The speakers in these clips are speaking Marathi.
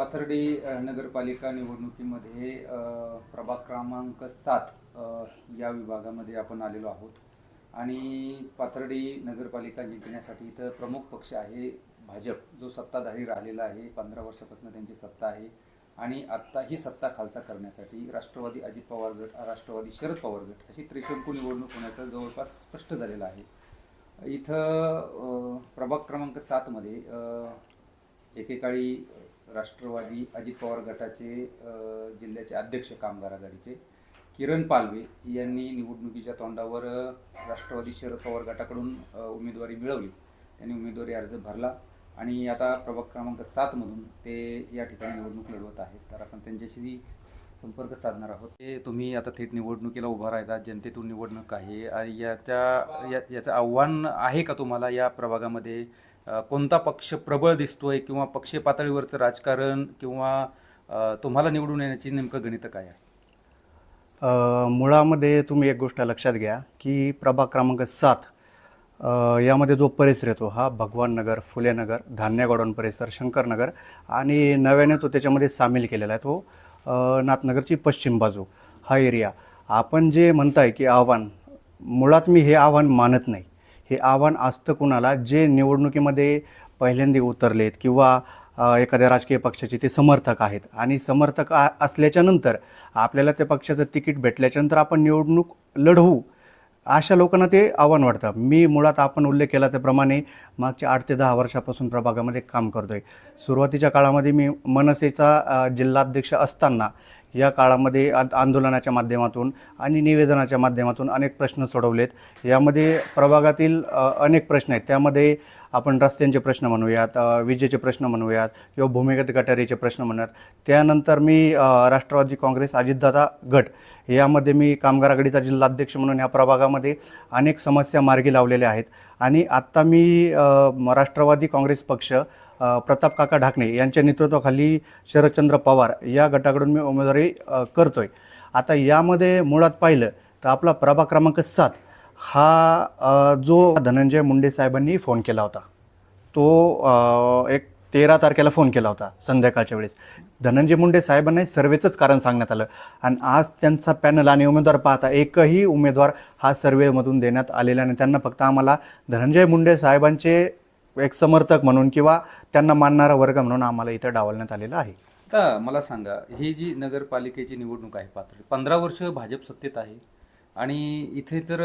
पाथर्डी नगरपालिका निवडणुकीमध्ये प्रभाग क्रमांक सात या विभागामध्ये आपण आलेलो आहोत. आणि पाथर्डी नगरपालिका जिंकण्यासाठी इथं प्रमुख पक्ष आहे भाजप जो सत्ताधारी राहिलेला आहे. पंधरा वर्षापासून त्यांची सत्ता आहे. आणि आत्ता ही सत्ता खालसा करण्यासाठी राष्ट्रवादी अजित पवार गट राष्ट्रवादी शरद पवार गट अशी त्रिशंकू निवडणूक होण्याचं जवळपास स्पष्ट झालेलं आहे. इथं प्रभाग क्रमांक सातमध्ये एकेकाळी राष्ट्रवादी अजित पवार गटाचे जिल्ह्याचे अध्यक्ष कामगार आघाडीचे किरण पालवे यांनी निवडणुकीच्या तोंडावर राष्ट्रवादी शरद पवार गटाकडून उमेदवारी मिळवली. त्यांनी उमेदवारी अर्ज भरला आणि आता प्रभाग क्रमांक सातमधून ते या ठिकाणी निवडणूक लढवत आहेत. तर आपण त्यांच्याशी संपर्क साधणार आहोत. ते तुम्ही आता थेट निवडणुकीला उभा राहता जनतेतून निवडणूक आहे. आणि याच्या या याचं आव्हान आहे का तुम्हाला या प्रभागामध्ये? कोणता पक्ष प्रबळ दिसतोय किंवा पक्ष पातळीवरचं राजकारण किंवा तुम्हाला निवडून येण्याची नेमकं गणित काय आहे? मुळामध्ये तुम्ही एक गोष्ट लक्षात घ्या की प्रभाग क्रमांक सात यामध्ये जो परिसर येतो हा भगवान नगर फुले नगर धान्य परिसर शंकरनगर आणि नव्याने तो त्याच्यामध्ये सामील केलेला आहे तो नाथनगरची पश्चिम बाजू हा एरिया. आपण जे म्हणताय की आव्हान मुळात मी हे आव्हान मानत नाही. हे आव्हान असतं कुणाला? जे निवडणुकीमध्ये पहिल्यांदा उतरलेत किंवा एखाद्या राजकीय पक्षाचे ते समर्थक आहेत. आणि समर्थक आ असल्याच्यानंतर आपल्याला त्या पक्षाचं तिकीट भेटल्याच्यानंतर आपण निवडणूक लढवू अशा लोकांना ते आव्हान वाटतं. मी मुळात आपण उल्लेख केला त्याप्रमाणे मागच्या आठ ते दहा वर्षापासून प्रभागामध्ये काम करतो आहे सुरुवातीच्या काळामध्ये मी मनसेचा जिल्हाध्यक्ष असताना या काळामध्ये आ आंदोलनाच्या माध्यमातून आणि निवेदनाच्या माध्यमातून अनेक प्रश्न सोडवलेत. यामध्ये प्रभागातील अनेक प्रश्न आहेत. त्यामध्ये आपण रस्त्यांचे प्रश्न म्हणूयात विजेचे प्रश्न म्हणूयात किंवा भूमिगत गटारीचे प्रश्न म्हणूयात. त्यानंतर मी राष्ट्रवादी काँग्रेस अजितदादा गट यामध्ये मी कामगार आघाडीचा जिल्हाध्यक्ष म्हणून या प्रभागामध्ये अनेक समस्या मार्गी लावलेल्या आहेत. आणि आत्ता मी राष्ट्रवादी काँग्रेस पक्ष प्रताप काका ढाकणे यांच्या नेतृत्वाखाली शरदचंद्र पवार या गटाकडून मी उमेदवारी करतो करतोय. आता यामध्ये मुळात पाहिलं तर आपला प्रभाग क्रमांक सात हा जो धनंजय मुंडे साहेबांनी फोन केला होता तो एक तेरा तारखेला फोन केला होता संध्याकाळच्या वेळेस. धनंजय मुंडे साहेबांना सर्वेचंच कारण सांगण्यात आलं आणि आज त्यांचा पॅनल आणि उमेदवार पाहता एकही उमेदवार हा सर्वेमधून देण्यात आलेला नाही. त्यांना फक्त आम्हाला धनंजय मुंडे साहेबांचे एक समर्थक म्हणून किंवा त्यांना मानणारा वर्ग म्हणून आम्हाला इथं डावलण्यात आलेलं आहे. आता मला सांगा ही जी नगरपालिकेची निवडणूक आहे पाथर्डी पंधरा वर्ष भाजप सत्तेत आहे आणि इथे तर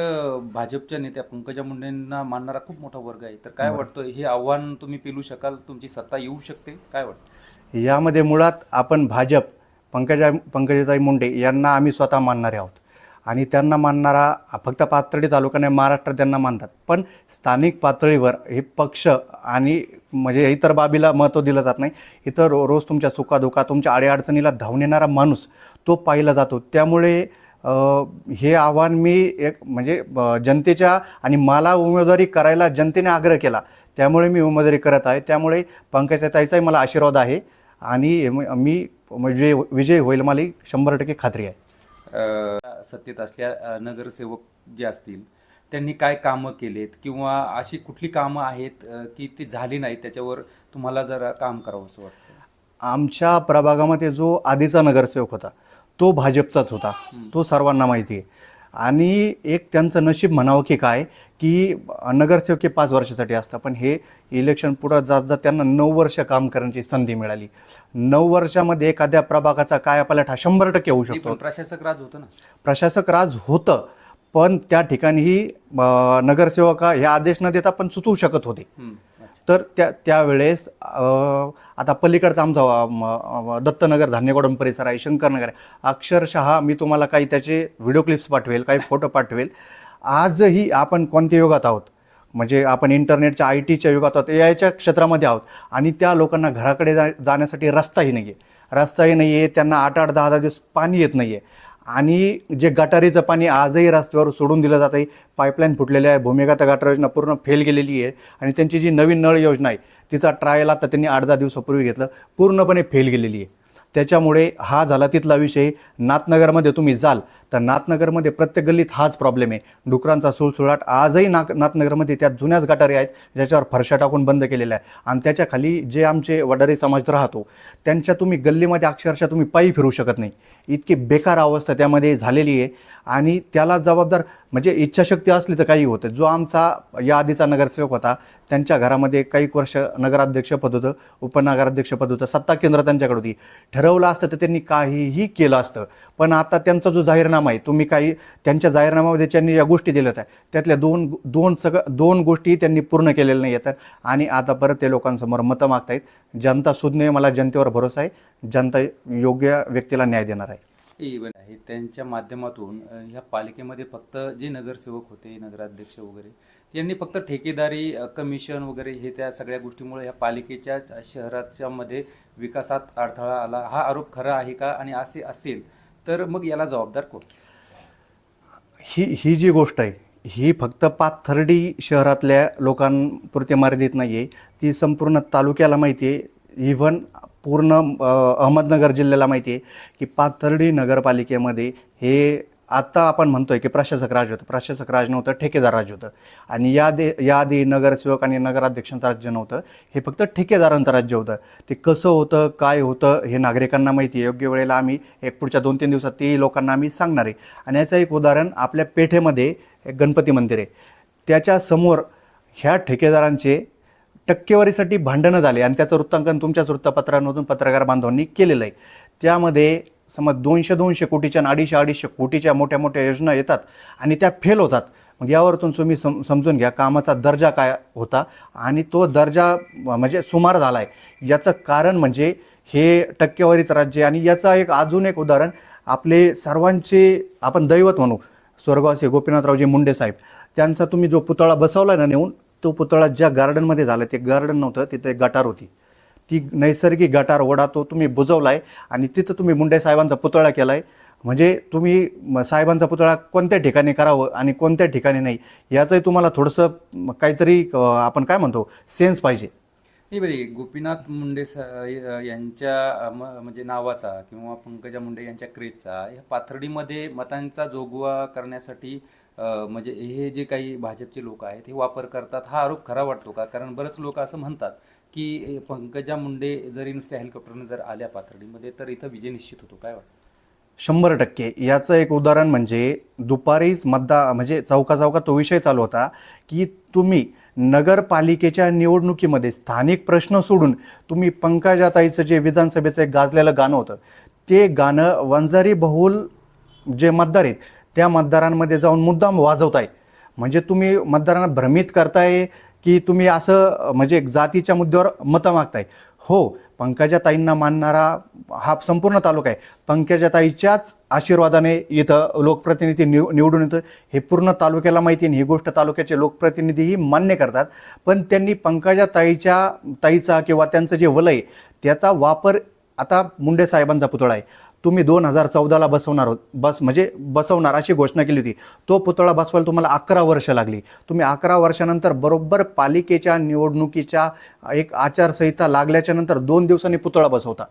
भाजपच्या नेत्या पंकजा मुंडेंना मानणारा खूप मोठा वर्ग आहे. तर काय वाटतं हे आव्हान तुम्ही पेलू शकाल? तुमची सत्ता येऊ शकते? काय वाटतं? यामध्ये मुळात आपण भाजप पंकजा पंकजाताई मुंडे यांना आम्ही स्वतः मानणारे आहोत. आणि त्यांना मानणारा फक्त पातळी तालुका नाही त्यांना मानतात. पण स्थानिक पातळीवर हे पक्ष आणि म्हणजे इतर बाबीला महत्त्व दिलं जात नाही. इतर रो रोज तुमच्या सुखादुखा तुमच्या अडीअडचणीला धावून येणारा माणूस तो पाहिला जातो. त्यामुळे हे आव्हान मी एक म्हणजे जनतेच्या आणि मला उमेदवारी करायला जनतेने आग्रह केला. त्यामुळे मी उमेदवारी करत आहे. त्यामुळे पंकजाताईचाही मला आशीर्वाद आहे. आणि मी म्हणजे विजय विजय होईल. मला ही शंभर टक्के खात्री आहे. सत्तेत असल्या नगरसेवक जे असतील त्यांनी काय कामं केलेत? किंवा अशी कुठली कामं आहेत की ती झाली नाहीत त्याच्यावर तुम्हाला जरा काम करावं असं वाटतं? आमच्या प्रभागामध्ये जो आधीचा नगरसेवक होता तो भाजपचाच होता. तो सर्वांना माहिती आहे. आणि एक त्यांचं नशीब म्हणावं की काय की नगरसेवक हे पाच वर्षासाठी असतं पण हे इलेक्शन पुढं जात जात त्यांना नऊ वर्ष काम करण्याची संधी मिळाली. नऊ वर्षामध्ये एखाद्या प्रभागाचा काय आपल्याला ठा शंभर टक्के होऊ शकतो. प्रशासक राज होतं ना. प्रशासक राज होतं पण त्या ठिकाणीही नगरसेवका हे आदेश न देता पण सुचवू शकत होते. तर त्या त्यावेळेस आता पलीकडचा आमचा दत्तनगर धान्यगोडम परिसर आहे शंकरनगर आहे. अक्षरशः मी तुम्हाला काही त्याचे व्हिडिओ क्लिप्स पाठवेल काही फोटो पाठवेल. आजही आपण कोणत्या युगात आहोत? म्हणजे आपण इंटरनेटच्या आय टीच्या युगात आहोत ए आयच्या क्षेत्रामध्ये आहोत. आणि त्या लोकांना घराकडे जा जाण्यासाठी रस्ताही नाही आहे रस्ताही नाही आहे त्यांना आठ आठ दहा दहा दिवस पाणी येत नाही आहे आणि जे गटारीचं पाणी आजही रस्त्यावर सोडून दिलं जातं आहे पाईपलाईन फुटलेली आहे भूमिगत गटार योजना पूर्ण फेल गेलेली आहे आणि त्यांची जी नवीन नळ योजना आहे तिचा ट्रायल आता त्यांनी आठ दहा दिवसापूर्वी घेतलं पूर्णपणे फेल गेलेली आहे. त्याच्यामुळे हा झाला तिथला विषय. नाथनगरमध्ये तुम्ही जाल तर नाथनगरमध्ये प्रत्येक गल्लीत हाच प्रॉब्लेम आहे. डुकरांचा सुळसुळाट आजही नाक नाथनगरमध्ये त्या जुन्याच गटारी आहेत ज्याच्यावर फरशा टाकून बंद केलेल्या आहे आणि त्याच्याखाली जे आमचे वडारी समाज राहतो त्यांच्या तुम्ही गल्लीमध्ये अक्षरशः तुम्ही पायी फिरू शकत नाही. इतकी बेकार अवस्था त्यामध्ये झालेली आहे. आणि त्याला जबाबदार म्हणजे इच्छाशक्ती असली तर काही होतं जो आमचा या आधीचा नगरसेवक होता त्यांच्या घरामध्ये काही वर्ष नगराध्यक्षपद होतं उपनगराध्यक्षपद होतं सत्ता केंद्र त्यांच्याकडे होती. ठरवलं असतं तर त्यांनी काहीही केलं असतं. पण आता त्यांचा जो जाहीरनामा आहे तुम्ही काही त्यांच्या जाहीरनाम्यामध्ये त्यांनी या गोष्टी दिल्या होत्या त्यातल्या दोन दोन सगळं दोन गोष्टी त्यांनी पूर्ण केलेल्या नाही आहेत. आणि आता परत ते लोकांसमोर मतं मागतायत. जनता सुज्ञ मला जनतेवर भरोसा आहे. जनता योग्य व्यक्तीला न्याय देणार आहे. इव्हन आहे त्यांच्या माध्यमातून ह्या पालिकेमध्ये फक्त जे नगरसेवक होते नगराध्यक्ष वगैरे यांनी फक्त ठेकेदारी कमिशन वगैरे हे त्या सगळ्या गोष्टीमुळे ह्या पालिकेच्या शहराच्या मध्ये विकासात अडथळा आला. हा आरोप खरा आहे का? आणि असे असेल तर मग याला जबाबदार कोण? ही ही जी गोष्ट आहे ही फक्त पाथर्डी शहरातल्या लोकांपुरती मर्यादित नाही आहे ती संपूर्ण तालुक्याला माहिती आहे इव्हन पूर्ण अहमदनगर जिल्ह्याला माहिती आहे की पाथर्डी नगरपालिकेमध्ये हे आत्ता आपण म्हणतोय की प्रशासक राज होतं. प्रशासक राज नव्हतं ठेकेदार राज होतं. आणि या दे याआधी नगरसेवक आणि नगराध्यक्षांचं राज्य नव्हतं. हे फक्त ठेकेदारांचं राज्य होतं. ते कसं होतं काय होतं हे नागरिकांना माहिती आहे. योग्य वेळेला आम्ही एक पुढच्या दोन तीन दिवसात तेही लोकांना आम्ही सांगणार आहे. आणि याचं एक उदाहरण आपल्या पेठेमध्ये एक गणपती मंदिर आहे. त्याच्यासमोर ह्या ठेकेदारांचे टक्केवारीसाठी भांडणं झाले. आणि त्याचं वृत्तांकन तुमच्याच वृत्तपत्रांमधून पत्रकार बांधवांनी केलेलं आहे. त्यामध्ये समज दोनशे दोनशे कोटीच्या आणि अडीचशे अडीचशे कोटीच्या मोठ्या मोठ्या योजना येतात आणि त्या फेल होतात. मग यावरतून तुम्ही सम समजून घ्या कामाचा दर्जा काय होता आणि तो दर्जा म्हणजे सुमार झाला आहे याचं कारण म्हणजे हे टक्केवारीचं राज्य आणि याचा एक अजून एक उदाहरण आपले सर्वांचे आपण दैवत म्हणू स्वर्गवासी गोपीनाथरावजी मुंडे साहेब त्यांचा तुम्ही जो पुतळा बसवला ना नेऊन तो पुतळा ज्या गार्डनमध्ये झाला ते गार्डन नव्हतं तिथे एक गटार होती. ती नैसर्गिक गटार ओढा तो तुम्ही बुजवला आहे आणि तिथं तुम्ही मुंडे साहेबांचा पुतळा केला आहे म्हणजे तुम्ही म- साहेबांचा पुतळा कोणत्या ठिकाणी करावं आणि कोणत्या ठिकाणी नाही याचंही तुम्हाला थोडंसं काहीतरी आपण काय म्हणतो सेन्स पाहिजे. नाही बरे गोपीनाथ मुंडे स- यांच्या म- म्हणजे नावाचा किंवा पंकजा मुंडे यांच्या क्रेजचा या पाथर्डीमध्ये मतांचा जोगवा करण्यासाठी म्हणजे हे जे काही भाजपचे लोक आहेत हे वापर करतात हा आरोप खरा वाटतो का? कारण बरेच लोक असं म्हणतात की पंकजा मुंडे जरी नुसत्या हेलिकॉप्टरने जर आल्या पाथर्डीमध्ये तर इथं विजय निश्चित होतो. काय वाटतं? शंभर टक्के. याचं एक उदाहरण म्हणजे दुपारीच मतदा म्हणजे चौका चौका तो विषय चालू होता की तुम्ही नगरपालिकेच्या निवडणुकीमध्ये स्थानिक प्रश्न सोडून तुम्ही पंकजाताईचं जे विधानसभेचं एक गाजलेलं गाणं होतं ते गाणं वंजारी बहुल जे मतदार आहेत त्या मतदारांमध्ये जाऊन मुद्दाम वाजवताय. म्हणजे तुम्ही मतदारांना भ्रमित करताय की तुम्ही असं म्हणजे जातीच्या मुद्द्यावर मतं मागताय. हो पंकजाताईंना मानणारा हा संपूर्ण तालुका आहे. पंकजाताईच्याच आशीर्वादाने इथं लोकप्रतिनिधी निव निवडून येतं हे पूर्ण तालुक्याला माहिती आहे ही गोष्ट तालुक्याचे लोकप्रतिनिधीही मान्य करतात. पण त्यांनी पंकजाताईच्या ताईचा किंवा त्यांचं जे वलय त्याचा वापर आता मुंडे साहेबांचा पुतळा आहे. तुम्ही दोन हजार चौदाला बसवणार होत बस म्हणजे बसवणार अशी घोषणा केली होती. तो पुतळा बसवायला तुम्हाला अकरा वर्ष लागली. तुम्ही अकरा वर्षानंतर बरोबर पालिकेच्या निवडणुकीच्या एक आचारसंहिता लागल्याच्या नंतर दोन दिवसांनी पुतळा बसवता.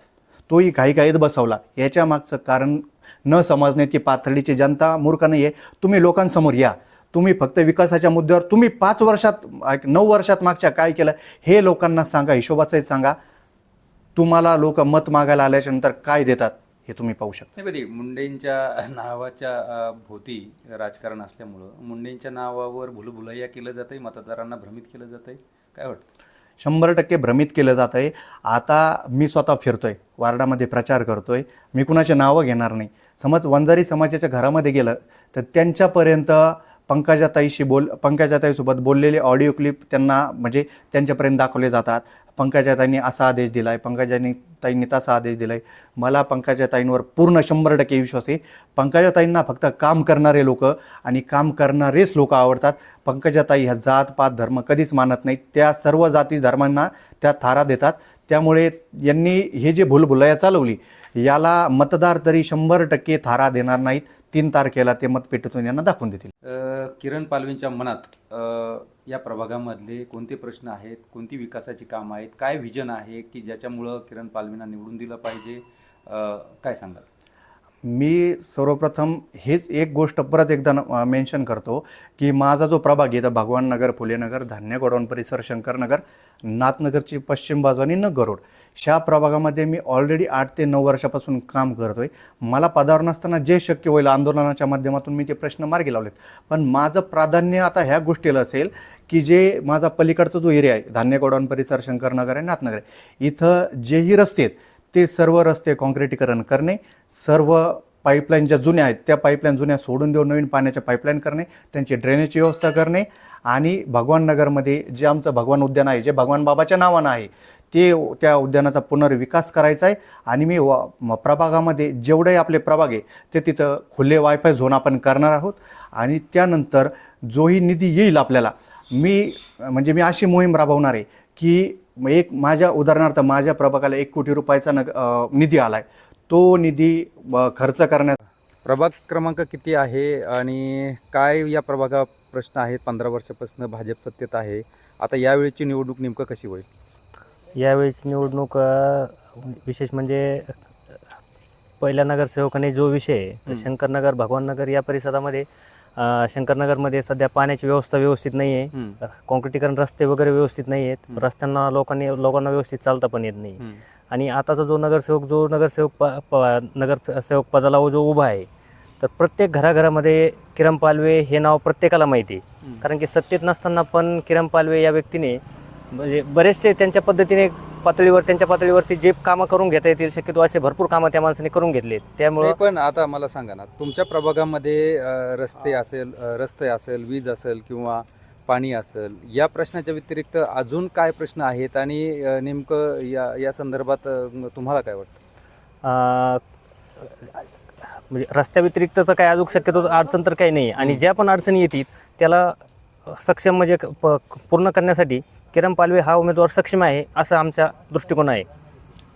तोही घाईघाईत बसवला. याच्या मागचं कारण न समजण्यात की पाथर्डीची जनता मूर्ख नाही आहे तुम्ही लोकांसमोर या. तुम्ही फक्त विकासाच्या मुद्द्यावर तुम्ही पाच वर्षात एक नऊ वर्षात मागच्या काय केलं हे लोकांना सांगा हिशोबाचंही सांगा. तुम्हाला लोक मत मागायला आल्याच्यानंतर काय देतात? हे तुम्ही पाहू शकता. नाही मुंडेंच्या नावाच्या भोवती राजकारण असल्यामुळं मुंडेंच्या नावावर भुलभुलैया केलं जातंय मतदारांना भ्रमित केलं जातंय. काय वाटतं? शंभर टक्के भ्रमित केलं जात आहे आता मी स्वतः फिरतोय वार्डामध्ये प्रचार करतोय. मी कुणाचे नावं घेणार नाही. समज वंजारी समाजाच्या घरामध्ये गेलं तर त्यांच्यापर्यंत पंकजाताईशी बोल पंकजाताईसोबत बोललेले ऑडिओ क्लिप त्यांना म्हणजे त्यांच्यापर्यंत दाखवले जातात. पंकजाताईंनी असा आदेश दिला आहे पंकजानी ताईंनी तसा आदेश दिला आहे मला पंकजाताईंवर पूर्ण शंभर टक्के विश्वास आहे. पंकजाताईंना फक्त काम करणारे लोक आणि काम करणारेच लोक आवडतात. पंकजाताई ह्या जात पात धर्म कधीच मानत नाहीत. त्या सर्व जाती धर्मांना त्या थारा देतात. त्यामुळे यांनी हे जे भूलभुलया चालवली याला मतदार तरी शंभर टक्के थारा देणार नाहीत. तीन तारखेला ते मतपेटीतून यांना दाखवून देतील. किरण पालवींच्या मनात या प्रभागामधले कोणते प्रश्न आहेत कोणती विकासाची कामं आहेत काय व्हिजन आहे की ज्याच्यामुळं किरण पालवींना निवडून दिलं पाहिजे? काय सांगाल? मी सर्वप्रथम हेच एक गोष्ट परत एकदा मेन्शन करतो की माझा जो प्रभाग आहे तर भगवान नगर फुलेनगर धान्य गोडाऊन परिसर शंकरनगर नाथनगरची पश्चिम बाजू आणि नगर रोड प्रभागामध्ये मी ऑलरेडी आठ ते नऊ वर्षापासून काम करतो आहे मला पदावर नसताना जे शक्य होईल आंदोलनाच्या माध्यमातून मी ते प्रश्न मार्गी लावलेत. पण माझं प्राधान्य आता ह्या गोष्टीला असेल की जे माझा पलीकडचा जो एरिया आहे धान्यगोडाऊन परिसर शंकरनगर आहे नाथनगर आहे इथं जेही रस्ते आहेत ते सर्व रस्ते काँक्रिटीकरण करणे सर्व पाईपलाईन ज्या जुन्या आहेत त्या पाईपलाईन जुन्या सोडून देऊन नवीन पाण्याच्या पाईपलाईन करणे त्यांची ड्रेनेजची व्यवस्था करणे आणि भगवान नगरमध्ये जे आमचं भगवान उद्यान आहे जे भगवान बाबाच्या नावानं आहे ते त्या उद्यानाचा पुनर्विकास करायचा आहे. आणि मी व म- प्रभागामध्ये जेवढे आपले प्रभाग आहे ते तिथं खुले वायफाय झोन आपण करणार आहोत. आणि त्यानंतर जोही निधी येईल आपल्याला मी म्हणजे मी अशी मोहीम राबवणार आहे की एक माझ्या उदाहरणार्थ माझ्या प्रभागाला एक कोटी रुपयाचा नग निधी आला आहे तो निधी खर्च करण्यात प्रभाग क्रमांक किती आहे आणि काय या प्रभागा प्रश्न आहेत? पंधरा वर्षापासून भाजप सत्तेत आहे. आता यावेळीची निवडणूक नेमकं कशी होईल? यावेळीची निवडणूक विशेष म्हणजे पहिल्या नगरसेवकाने जो विषय आहे तर. शंकरनगर भगवाननगर या परिसरामध्ये शंकरनगरमध्ये सध्या पाण्याची व्यवस्था व्यवस्थित नाही आहे कॉन्क्रिटीकरण रस्ते वगैरे व्यवस्थित नाही आहेत. रस्त्यांना लोकांनी लोकांना व्यवस्थित चालता पण येत नाही आणि आताचा जो नगरसेवक जो नगरसेवक नगरसेवक पदाला जो उभा आहे तर प्रत्येक घराघरामध्ये किरण पालवे हे नाव प्रत्येकाला माहिती आहे. कारण की सत्तेत नसताना पण किरण पालवे या व्यक्तीने म्हणजे बरेचसे त्यांच्या पद्धतीने पातळीवर त्यांच्या पातळीवरती जे कामं करून घेता येतील शक्यतो असे भरपूर कामं त्या माणसाने करून घेतले त्यामुळं पण आता मला सांगा ना तुमच्या प्रभागामध्ये अ, रस्ते असेल अ, रस्ते असेल वीज असेल किंवा पाणी असेल या प्रश्नाच्या व्यतिरिक्त अजून काय प्रश्न आहेत आणि अ, नेमकं या या संदर्भात अ, तुम्हाला काय वाटतं? अं, म्हणजे रस्त्याव्यतिरिक्त तर काय अजून शक्यतो अडचण तर काही नाही. आणि ज्या पण अडचणी येतील त्याला सक्षम म्हणजे क- प- पूर्ण करण्यासाठी किरण पालवे हा उमेदवार सक्षम आहे असं आमचा दृष्टिकोन आहे.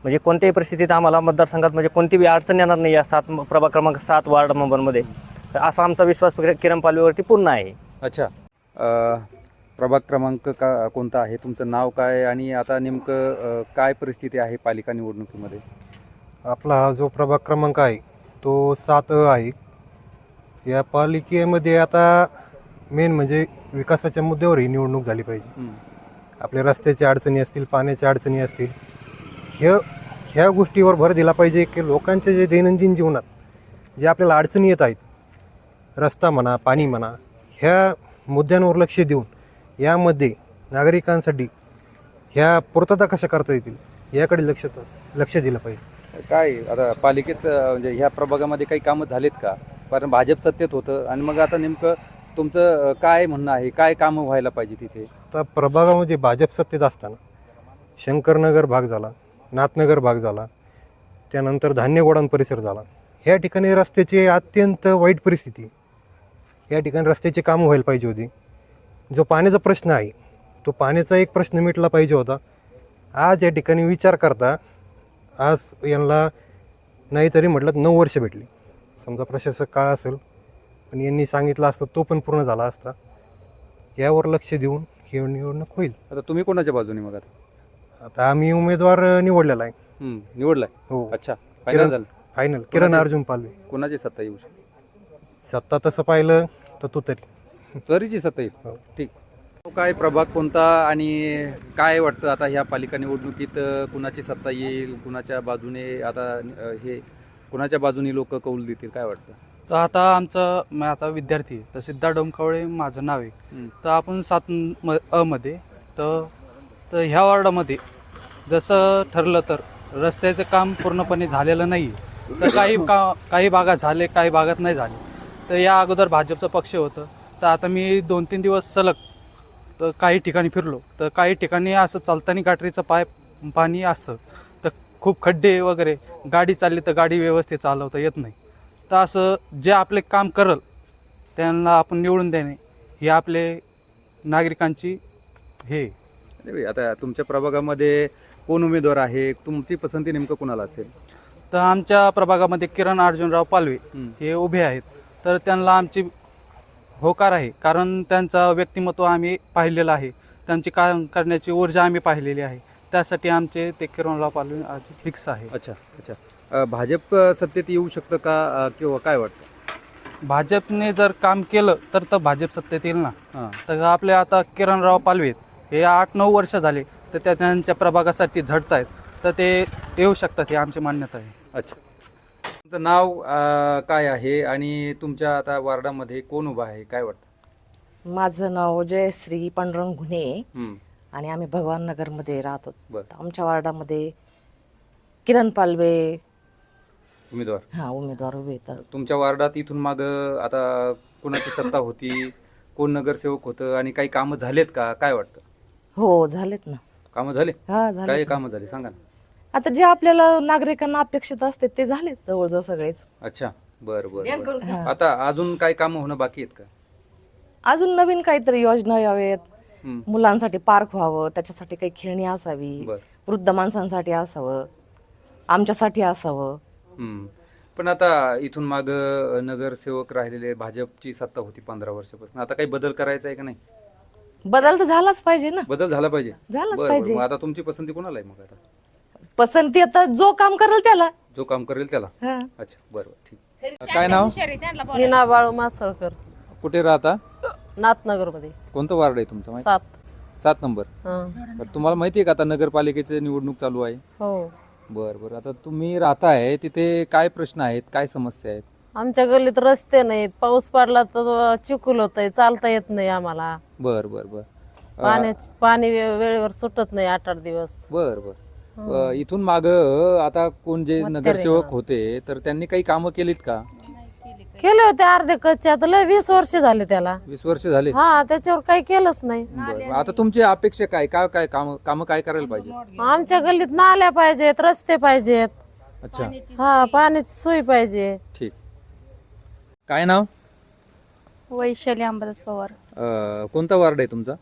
म्हणजे कोणत्याही परिस्थितीत आम्हाला मतदारसंघात म्हणजे कोणतीही अडचण येणार नाही या सात प्रभाग क्रमांक सात वार्ड नंबरमध्ये. तर असा आमचा विश्वास किरण पालवेवरती पूर्ण आहे. अच्छा. प्रभाग क्रमांक का कोणता आहे? तुमचं नाव काय आणि आता नेमकं काय परिस्थिती आहे पालिका निवडणुकीमध्ये? आपला हा जो प्रभाग क्रमांक आहे तो सात आहे. या पालिकेमध्ये आता मेन म्हणजे विकासाच्या मुद्द्यावर ही निवडणूक झाली पाहिजे. आपल्या रस्त्याच्या अडचणी असतील पाण्याच्या अडचणी असतील ह्या ह्या गोष्टीवर भर दिला पाहिजे की लोकांच्या जे दैनंदिन जीवनात जे आपल्याला अडचणी येत आहेत रस्ता म्हणा पाणी म्हणा ह्या मुद्द्यांवर लक्ष देऊन यामध्ये नागरिकांसाठी ह्या पूर्तता कशा करता येतील याकडे लक्ष लक्ष दिलं पाहिजे. काय आता पालिकेत म्हणजे ह्या प्रभागामध्ये काही कामं झालीत का? कारण भाजप सत्तेत होतं आणि मग आता नेमकं तुमचं काय म्हणणं आहे? काय कामं व्हायला पाहिजे तिथे? आता प्रभागामध्ये भाजप सत्तेत असताना शंकरनगर भाग झाला नाथनगर भाग झाला त्यानंतर धान्य गोडाण परिसर झाला. ह्या ठिकाणी रस्त्याची अत्यंत वाईट परिस्थिती. या ठिकाणी रस्त्याची कामं व्हायला पाहिजे होती. जो पाण्याचा प्रश्न आहे तो पाण्याचा एक प्रश्न मिटला पाहिजे होता. आज या ठिकाणी विचार करता आज यांना नाहीतरी म्हटलं नऊ वर्ष भेटली. समजा प्रशासक काळ असेल पण यांनी सांगितलं असतं तो पण पूर्ण झाला असता. यावर लक्ष देऊन ही निवडणूक होईल. आता तुम्ही कोणाच्या बाजूने मग आता? आता आम्ही उमेदवार निवडलेला आहे. हम्म, निवडलाय? हो. अच्छा फायनल झालं. फायनल किरण? अर्जुन पालवे. कोणाची सत्ता येऊ शकते? सत्ता तसं पाहिलं तर तू तरी. तरीची सत्ता येईल. हो. ठीक. काय प्रभाग कोणता आणि काय वाटतं आता ह्या पालिका निवडणुकीत अ, कुणाची सत्ता येईल कुणाच्या बाजूने आता अ, हे कुणाच्या बाजूने लोक कौल देतील काय वाटतं? तर आता आमचं मी आता विद्यार्थी आहे. तर सिद्धार्थ डोमकावळे माझं नाव आहे. तर आपण सात म अमध्ये तर तर ह्या वॉर्डामध्ये जसं ठरलं तर रस्त्याचं काम पूर्णपणे झालेलं नाही तर काही का काही भागात झाले काही भागात नाही झाले. तर या अगोदर भाजपचं पक्ष होतं. तर आता मी दोन तीन दिवस सलग तर काही ठिकाणी फिरलो. तर काही ठिकाणी असं चालताना गाठरीचं पाय पाणी असतं. तर खूप खड्डे वगैरे गाडी चालली तर गाडी व्यवस्थित चालवता येत नाही. तर असं जे आपले काम करल त्यांना आपण निवडून देणे ही आपले नागरिकांची हे. अरे आता तुमच्या प्रभागामध्ये कोण उमेदवार आहे? तुमची पसंती नेमकं कुणाला असेल? तर आमच्या प्रभागामध्ये किरण अर्जुनराव पालवे. हे उभे आहेत. तर त्यांना आमची होकार आहे कारण त्यांचं व्यक्तिमत्व आम्ही पाहिलेलं आहे. त्यांची काम करण्याची ऊर्जा आम्ही पाहिलेली आहे. त्यासाठी आमचे ते किरणराव पालवे फिक्स आहे. अच्छा अच्छा. भाजप सत्तेत येऊ शकतं का किंवा काय वाटतं? भाजपने जर काम केलं तर तर भाजप सत्तेत येईल ना. तर आपले आता किरणराव पालवे हे आठ नऊ वर्ष झाले तर त्या त्यांच्या प्रभागासाठी झडत आहेत तर ते येऊ शकतात ही आमची मान्यता आहे. अच्छा. तुमचं नाव काय आहे आणि तुमच्या आता वार्डामध्ये कोण उभा आहे काय वाटतं? माझं नाव जयश्री पांडुरंग हं, आणि आम्ही भगवान नगरमध्ये राहतो. आमच्या वार्डामध्ये किरण पालवे उमेदवार. हा उमेदवार उभे तर तुमच्या वार्डात इथून माग आता कोणाची सत्ता होती कोण नगरसेवक होतं आणि काही कामं झालेत का? काय वाटतं? हो झालेत ना. कामं झाले? हा काय झाले कामं झाले? सांगा ना. आता जे आपल्याला नागरिकांना अपेक्षित असते ते झालेत जवळजवळ सगळेच. अच्छा. बरं बरं बरं. आता अजून काय कामं होणं बाकी आहेत का? अजून नवीन काहीतरी योजना यावेत. मुलांसाठी पार्क व्हावं त्याच्यासाठी काही खेळणी असावी बरं. वृद्ध माणसांसाठी असावं आमच्यासाठी असावं. हम्म. पण आता इथून माग नगरसेवक राहिलेले भाजपची सत्ता होती पंधरा वर्षापासून. आता काही बदल करायचा आहे का नाही? बदल तर झालाच पाहिजे ना. बदल झाला पाहिजे. झालाच बरं, बरं. पाहिजे. मग आता तुमची पसंती कोणाला आहे मग आता? पसंती आता जो काम करेल त्याला. जो काम करेल त्याला? हा. अच्छा बरं ठीक. काय नाव? मीना बाळू मासळकर. कुठे राहता? नाथनगरमध्ये कोणतं वार्ड आहे तुमचं माहिती? सात. सात नंबर. हं. बरं, तुम्हाला माहिती आहे का आता नगरपालिकेची निवडणूक चालू आहे? हो. बरं बरं. आता तुम्ही राहताय तिथे काय प्रश्न आहेत काय समस्या आहेत? आमच्या गल्लीत रस्ते नाहीत पाऊस पडला तर चिखल होतंय चालता येत नाही आम्हाला. बरं बरं बरं. पाण्याची पाणी वे- वेळेवर सुटत नाही आठ आठ दिवस. बर बर. अ, इथून माग आता कोण जे नगरसेवक होते तर त्यांनी काही कामं केलीत का? केले होते अर्धे कच्चे. आता लय वीस वर्ष झाले त्याला. वीस वर्ष झाले? हा त्याच्यावर काही केलंच नाही. बरं. आता तुमची अपेक्षा काय? काय काय काम कामं काय करायला पाहिजे? आमच्या गल्लीत नाल्या पाहिजेत रस्ते पाहिजेत. अच्छा. हा पाण्याची सोय पाहिजे. ठीक. काय नाव? वैशाली अंबादास पवार. अ, कोणता वार्ड आहे तुमचा?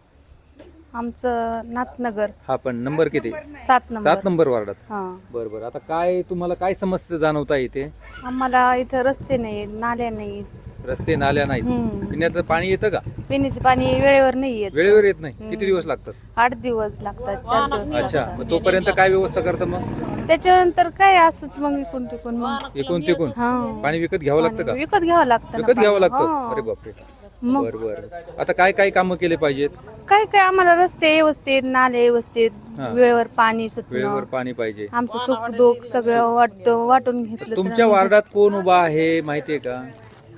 आमचं नाथनगर. हा पण नंबर किती? सात नंबर. सात नंबर वार्डात? हां. बरं बरं. आता काय तुम्हाला काय समस्या जाणवता इथे? आम्हाला इथं रस्ते नाही नाल्या नाही. रस्ते नाल्या नाहीत. हम्म. पिण्याचं पाणी येतं का? पिण्याचे पाणी वेळेवर नाही येत. वेळेवर येत नाही? किती दिवस लागतात? आठ दिवस लागतात चार दिवस अच्छा. लागतात. मग तोपर्यंत काय व्यवस्था करतं मग? त्याच्यानंतर काय असंच मग इकून तिकून मग. एकूण तिकून? हां. पाणी विकत घ्यावं लागतं का? विकत घ्यावं लागतं ना विकत घ्यावं पाणी. लागतं? हां. अरे बापरे. मग? बर बर. आता काय काय कामं केले पाहिजेत? काय काय आम्हाला रस्ते व्यवस्थित नाले व्यवस्थित हां. वेळेवर पाणी वेळेवर सुटणं पाणी पाहिजे. आमचं सुख दुःख सगळं वाट वाटून घेतलं तर तुमच्या आम्ही- वार्डात कोण उभा आहे माहितीये का?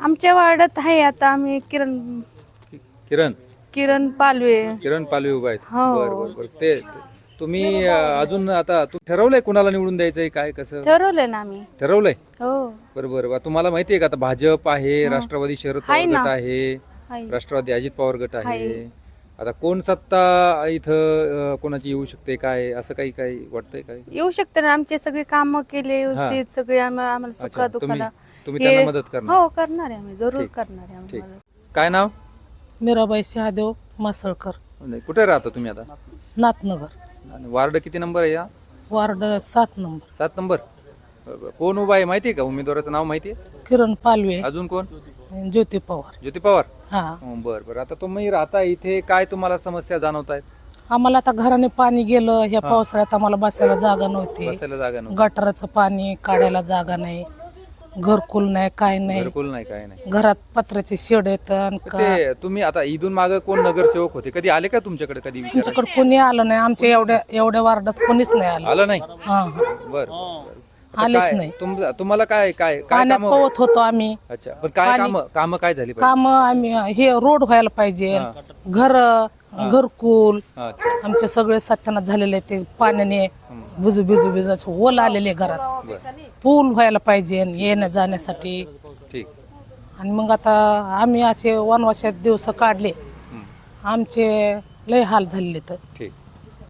आमच्या वार्डात आहे आता आम्ही किरण. किरण? किरण पालवे. किरण पालवे उभा आहेत. हो. बर बर बर. ते ते- तुम्ही अं, अजून आता तू ठरवलंय कुणाला निवडून द्यायचंय काय कसं? ठरवलं ना आम्ही. ठरवलंय? हो. बरोबर बरं तुम्हाला माहितीये का आता भाजप आहे राष्ट्रवादी शरद पवार ना. गट आहे. राष्ट्रवादी अजित पवार गट आहे. आता कोण सत्ता इथं अं, कोणाची येऊ शकते काय असं काही काही वाटतंय काय? येऊ शकते ना आमचे सगळे काम केले व्यवस्थित सगळे आम्हा- आम्हाला अच्छा तुम्ही दुखाला. तुम्ही त्यांना हे- मदत करणार. हो करणार आहे आम्ही जरूर ठीक. करणार आहे ठीक. काय नाव? मीराबाई शहादेव मासळकर नाही, कुठे राहता तुम्ही आता? नाथनगर. आणि वार्ड किती नंबर आहे या? वार्ड सात नंबर. सात नंबर. बरं, बरं. कोण उभा आहे माहिती आहे का? उमेदवाराचं नाव माहिती आहे? किरण पालवे. अजून कोण? ज्योती पवार. ज्योती पवार. हा. हो, बरं बरं. आता तुम्ही राहता इथे काय तुम्हाला समस्या जाणवत आहेत आम्हाला आता घराने पाणी गेलं ह्या पावसाळ्यात आम्हाला बसायला जागा नव्हती. बसायला जागा नव्हती. गटाराचं पाणी काढायला जागा नाही. घरकुल नाही काय नाही. घरकुल नाही काय नाही. घरात पत्र्याचे शेड येत ते तुम्ही आता इथून माग कोण नगरसेवक होते? कधी आले का तुमच्याकडे कधी विचार आमच्याकडे कोणी आलं नाही. आमच्या एवढ्या एवढ्या वार्डात कोणीच नाही आलं. आलं नाही? हा. बर आलेच नाही. तुम्हाला काय काय काय पाण्यात काम? पवत होतो आम्ही. अच्छा. पण काय काम काम काय झाली पाहिजे? काम आम्ही हे रोड व्हायला पाहिजे. घर घरकुल. अच्छा. आमचे सगळे सत्यानाश झालेले आहे ते पाण्याने. भिजू भिजू असं ओल आलेले घरात. पूल व्हायला पाहिजे येण्या जाण्यासाठी. ठीक. आणि मग आता आम्ही असे वनवासात दिवस काढले. आमचे लय हाल झालेले तर. ठीक.